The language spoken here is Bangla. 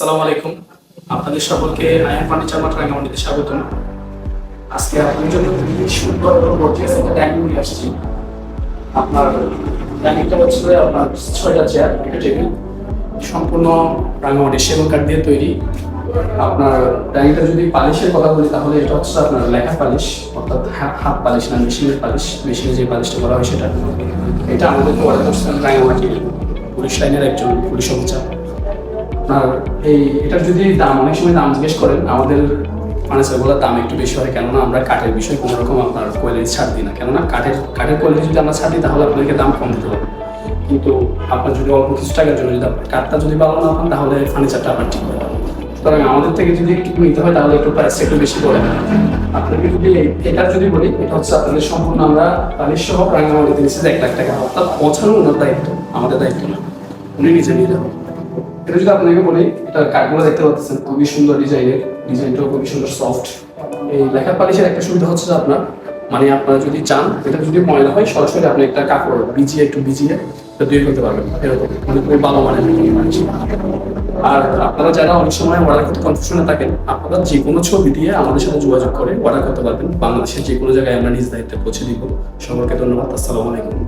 আসসালামু আলাইকুম। আপনাদের সকলকে আয়ান ফার্নিচার মাঠ রাঙ্গামাটিতে স্বাগতম। আজকে আপনাদের জন্য সুন্দর গর্জিয়াস একটা ডাইনিং নিয়ে আসছি। আপনার ডাইনিংটা হচ্ছে আপনার ছয়টা চেয়ার একটা টেবিল সম্পূর্ণ রাঙ্গামাটি সেগুন কাঠ দিয়ে তৈরি। আপনার ডাইনিংটা যদি পালিশের কথা বলি, তাহলে এটা হচ্ছে আপনার লেখা পালিশ, অর্থাৎ হা- হাত পালিশ না, মেশিনের পালিশ। মেশিনে যে পালিশটা করা হয় সেটা। এটা আমাদের অর্ডার করছিলেন রাঙ্গামাটি পুলিশ লাইনের একজন পুলিশ অফিসার আপনার এই, এটার যদি দাম, অনেক সময় দাম জিজ্ঞেস করেন, আমাদের ফার্নিচারগুলোর দাম একটু বেশি হয়, কেননা আমরা কাঠের বিষয়ে কোনো রকম আপনার কোয়ালিটি ছাড় দিই না। কেননা কাঠের কাঠের কোয়ালিটি যদি আমরা ছাড় দিই, তাহলে আপনাকে দাম কম দিতে হবে। কিন্তু আপনার যদি অল্প কিছু টাকার জন্য যদি আপনার কাঠটা যদি ভালো না পান, তাহলে ফার্নিচারটা আপনার ঠিক হবে সুতরাং আমাদের থেকে যদি একটু নিতে হয়, তাহলে একটু প্রাইসটা একটু বেশি পড়ে। আপনাকে যদি এটার যদি বলি, এটা হচ্ছে আপনাদের সম্পূর্ণ আমরা পালিশ সহ রাঙ্গামাটিতে নিচ্ছি এক লাখ টাকা, অর্থাৎ পৌঁছানো ওনার দায়িত্ব, আমাদের দায়িত্ব না। উনি নিজে নিয়ে যাবেন। এটা যদি আপনাকে বলি দেখতে পাচ্ছেন, খুবই সুন্দর ডিজাইনের। ডিজাইনটাও খুবই সুন্দর সফট এই লেখার পালিশের একটা সুবিধা হচ্ছে যে আপনার মানে আপনারা যদি চান, এটা যদি ময়লা হয়, সরাসরি আপনি একটা কাপড় একটু এটা ফেলতে পারবেন। এরকম মানে খুবই ভালো আর আপনারা যারা অনেক সময় অর্ডার করতে কনফিউশনে থাকেন, আপনারা যে কোনো ছবি দিয়ে আমাদের সাথে যোগাযোগ করে অর্ডার করতে পারবেন। বাংলাদেশের যে কোনো জায়গায় আমরা নিজ দায়িত্বে পৌঁছে দিব। সকলকে ধন্যবাদ, আসসালামু আলাইকুম।